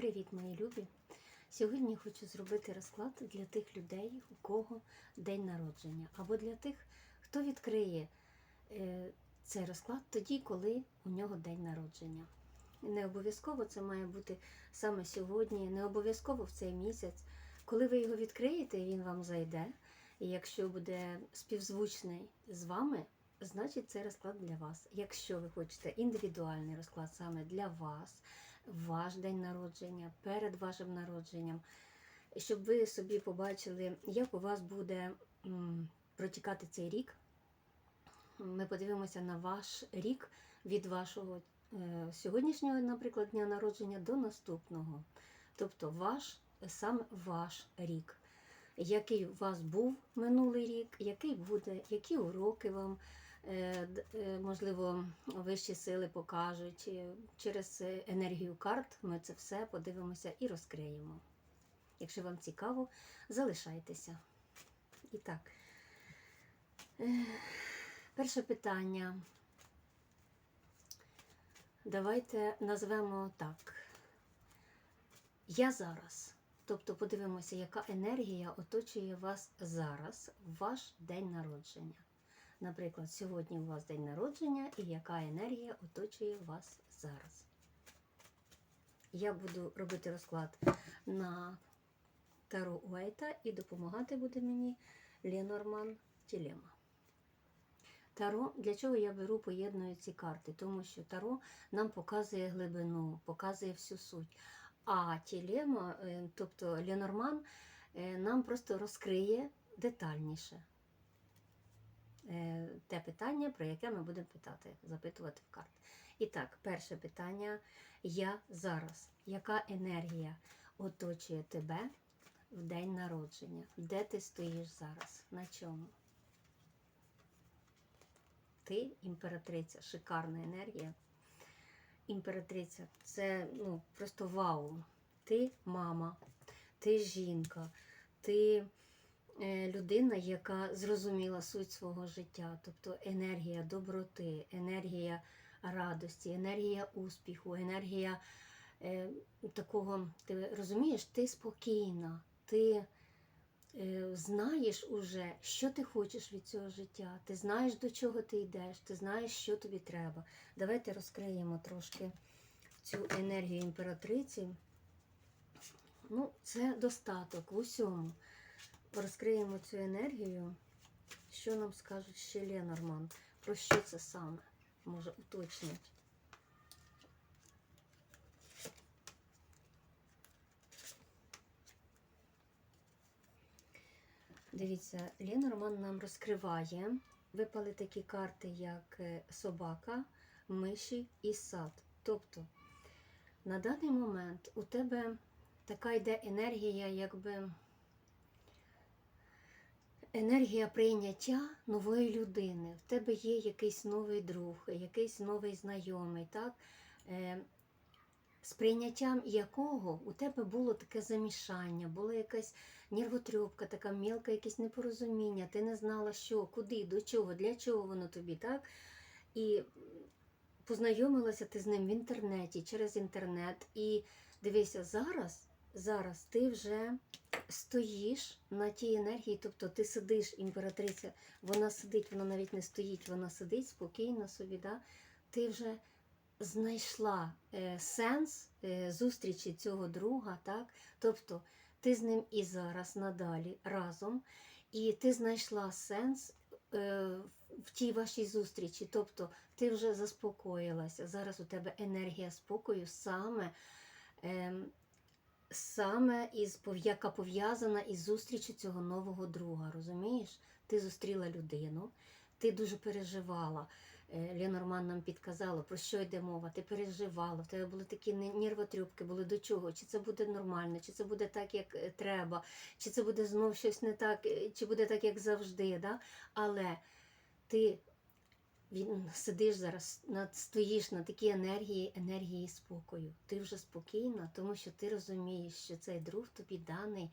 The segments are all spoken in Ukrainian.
Привіт, мої любі! Сьогодні хочу зробити розклад для тих людей, у кого день народження, або для тих, хто відкриє е, цей розклад тоді, коли у нього день народження. Не обов'язково це має бути саме сьогодні, не обов'язково в цей місяць. Коли ви його відкриєте, він вам зайде. І якщо буде співзвучний з вами, значить це розклад для вас. Якщо ви хочете індивідуальний розклад саме для вас, ваш день народження, перед вашим народженням, щоб ви собі побачили, як у вас буде протікати цей рік. Ми подивимося на ваш рік від вашого е, сьогоднішнього, наприклад, дня народження до наступного. Тобто ваш, сам ваш рік. Який у вас був минулий рік, який буде, які уроки вам можливо, вищі сили покажуть. Е, Через е, енергію карт ми це все подивимося і розкриємо. Якщо вам цікаво, залишайтеся. І так, е, перше питання. Давайте назвемо так. Я зараз. Тобто подивимося, яка енергія оточує вас зараз, ваш день народження. Наприклад, сьогодні у вас день народження і яка енергія оточує вас зараз. Я буду робити розклад на Таро Уайта і допомагати буде мені Ленорман Тілема. Таро, для чого я беру, поєдную ці карти? Тому що Таро нам показує глибину, показує всю суть. А тілема, е, тобто Ленорман, е, нам просто розкриє детальніше те питання, про яке ми будемо питати, запитувати в карт. І так, перше питання: я зараз. Яка енергія оточує тебе в день народження? Де ти стоїш зараз? На чому? Ти імператриця, шикарна енергія імператриця. Це ну, просто вау. Ти мама, ти жінка, ти е, людина, яка зрозуміла суть свого життя, тобто енергія доброти, енергія радості, енергія успіху, енергія е, такого, ти розумієш, ти спокійна, ти е, знаєш уже, що ти хочеш від цього життя, ти знаєш, до чого ти йдеш, ти знаєш, що тобі треба. Давайте розкриємо трошки цю енергію імператриці. Ну, це достаток в усьому. Розкриємо цю енергію. Що нам скажуть ще Ленорман? Про що це саме? Може уточнять. Дивіться, Ленорман нам розкриває. Випали такі карти, як е, собака, миші і сад. Тобто на даний момент у тебе така йде енергія, якби енергія прийняття нової людини. В тебе є якийсь новий друг, якийсь новий знайомий, так? Е, з прийняттям якого у тебе було таке замішання, була якась нервотрьопка, така мілка, якесь непорозуміння, ти не знала, що, куди, до чого, для чого воно тобі, так? І познайомилася ти з ним в інтернеті, через інтернет. І дивися, зараз, зараз ти вже стоїш на тій енергії, тобто ти сидиш, імператриця, вона сидить, вона навіть не стоїть, вона сидить спокійно собі, да? ти вже знайшла е, сенс е, зустрічі цього друга, так? Тобто ти з ним і зараз надалі разом, і ти знайшла сенс е, в тій вашій зустрічі. Тобто ти вже заспокоїлася. Зараз у тебе енергія спокою саме. Е, Саме із яка пов'язана із зустрічю цього нового друга, розумієш? Ти зустріла людину, ти дуже переживала. Е, Ленорман нам підказала, про що йде мова. Ти переживала, в тебе були такі не- нервотрюбки, були до чого, чи це буде нормально, чи це буде так, як е, треба, чи це буде знов щось не так, е, чи буде так, як завжди. Да? Але ти він, сидиш зараз, над, стоїш на такій енергії, енергії спокою. Ти вже спокійна, тому що ти розумієш, що цей друг тобі даний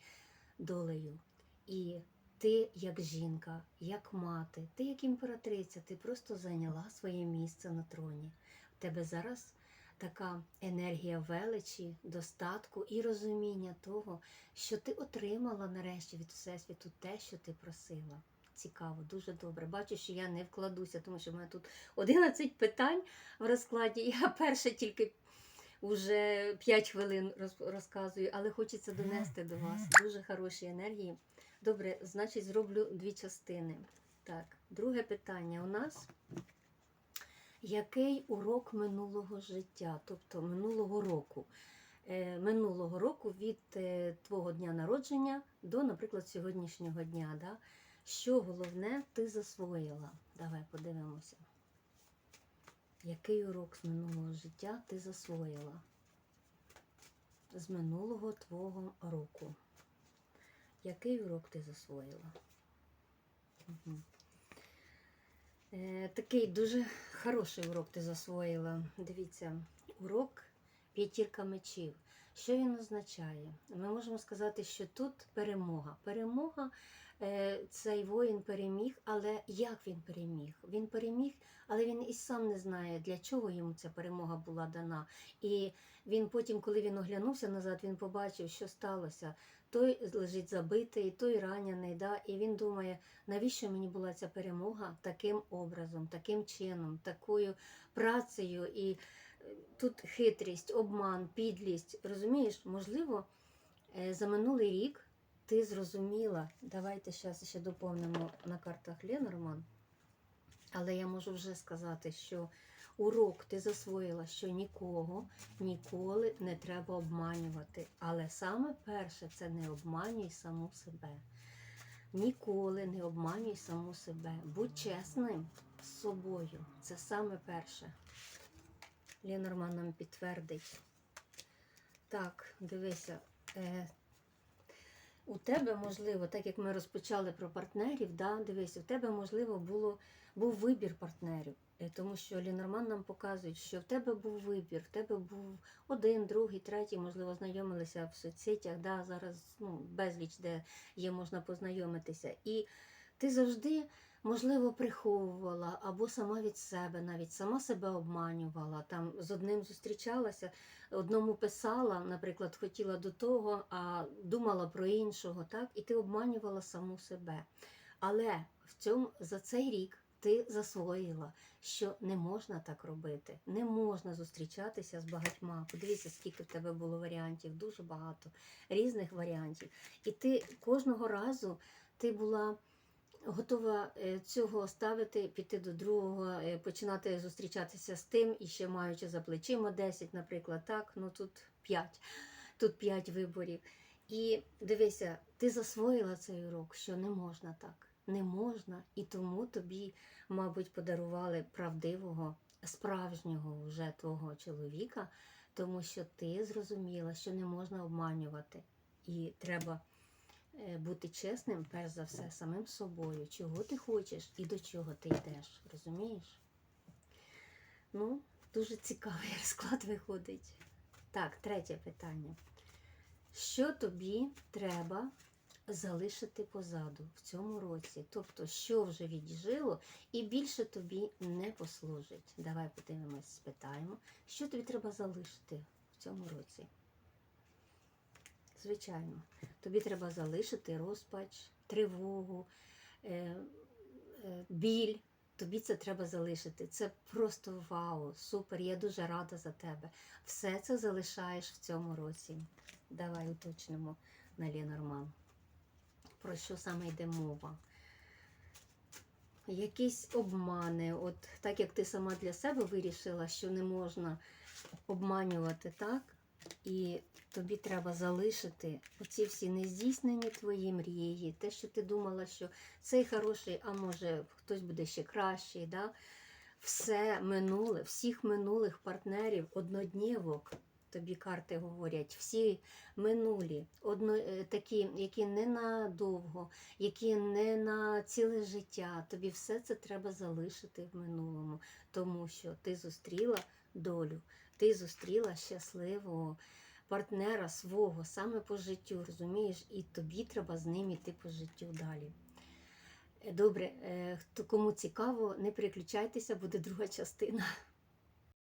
долею. І ти як жінка, як мати, ти як імператриця, ти просто зайняла своє місце на троні. В тебе зараз така енергія величі, достатку і розуміння того, що ти отримала нарешті від Всесвіту те, що ти просила. Цікаво, дуже добре. Бачу, що я не вкладуся, тому що в мене тут 11 питань в розкладі. Я перше тільки вже 5 хвилин розказую, але хочеться донести до вас дуже хороші енергії. Добре, значить, зроблю дві частини. Так, друге питання у нас. Який урок минулого життя, тобто минулого року? Е, минулого року від е, твого дня народження до, наприклад, сьогоднішнього дня. Да? Що головне ти засвоїла? Давай подивимося. Який урок з минулого життя ти засвоїла? З минулого твого року. Який урок ти засвоїла? Угу. Е, такий дуже хороший урок ти засвоїла. Дивіться, урок п'ятірка мечів. Що він означає? Ми можемо сказати, що тут перемога. Перемога цей воїн переміг, але як він переміг? Він переміг, але він і сам не знає, для чого йому ця перемога була дана. І він потім, коли він оглянувся назад, він побачив, що сталося. Той лежить забитий, той ранений, да? і він думає, навіщо мені була ця перемога таким образом, таким чином, такою працею. І е, тут хитрість, обман, підлість. Розумієш, можливо, е, за минулий рік ти зрозуміла. Давайте зараз ще доповнимо на картах Ленорман. Але я можу вже сказати, що урок ти засвоїла, що нікого ніколи не треба обманювати. Але саме перше це не обманюй саму себе. Ніколи не обманюй саму себе. Будь чесним з собою. Це саме перше. Ленорман нам підтвердить. Так, дивися. У тебе, можливо, так як ми розпочали про партнерів, да, дивись, у тебе, можливо, було, був вибір партнерів. Е, Тому що Лінорман нам показує, що в тебе був вибір, в тебе був один, другий, третій, можливо, знайомилися в соцсетях, да, зараз ну, безліч, де є можна познайомитися. І ти завжди, можливо, приховувала або сама від себе, навіть сама себе обманювала. Там з одним зустрічалася, одному писала, наприклад, хотіла до того, а думала про іншого, так? І ти обманювала саму себе. Але в цьому за цей рік ти засвоїла, що не можна так робити, не можна зустрічатися з багатьма. Подивіться, скільки в тебе було варіантів, дуже багато різних варіантів. І ти кожного разу ти була готова е, цього ставити, піти до другого, е, починати зустрічатися з тим, і ще маючи за плечима 10, наприклад, так, ну тут 5, тут 5 виборів. І дивися, ти засвоїла цей урок, що не можна так, не можна, і тому тобі, мабуть, подарували правдивого, справжнього вже твого чоловіка, тому що ти зрозуміла, що не можна обманювати, і треба бути чесним, перш за все, самим собою, чого ти хочеш і до чого ти йдеш. Розумієш? Ну, дуже цікавий розклад виходить. Так, третє питання. Що тобі треба залишити позаду в цьому році? Тобто, що вже віджило і більше тобі не послужить? Давай подивимось, спитаємо, що тобі треба залишити в цьому році? Звичайно, тобі треба залишити розпач, тривогу, е, е, біль. Тобі це треба залишити. Це просто вау, супер. Я дуже рада за тебе. Все це залишаєш в цьому році. Давай уточнимо на Ленорман. Про що саме йде мова? Якісь обмани, от так як ти сама для себе вирішила, що не можна обманювати, так? І тобі треба залишити оці всі нездійснені твої мрії, те, що ти думала, що цей хороший, а може хтось буде ще кращий. Да? Все минуле, всіх минулих партнерів, одноднєвок, тобі карти говорять, всі минулі, одно, е, такі, які не надовго, які не на ціле життя. Тобі все це треба залишити в минулому, тому що ти зустріла долю, ти зустріла щасливого партнера свого саме по життю, розумієш, і тобі треба з ним іти по життю далі. Е, Добре, е, кому цікаво, не переключайтеся, буде друга частина.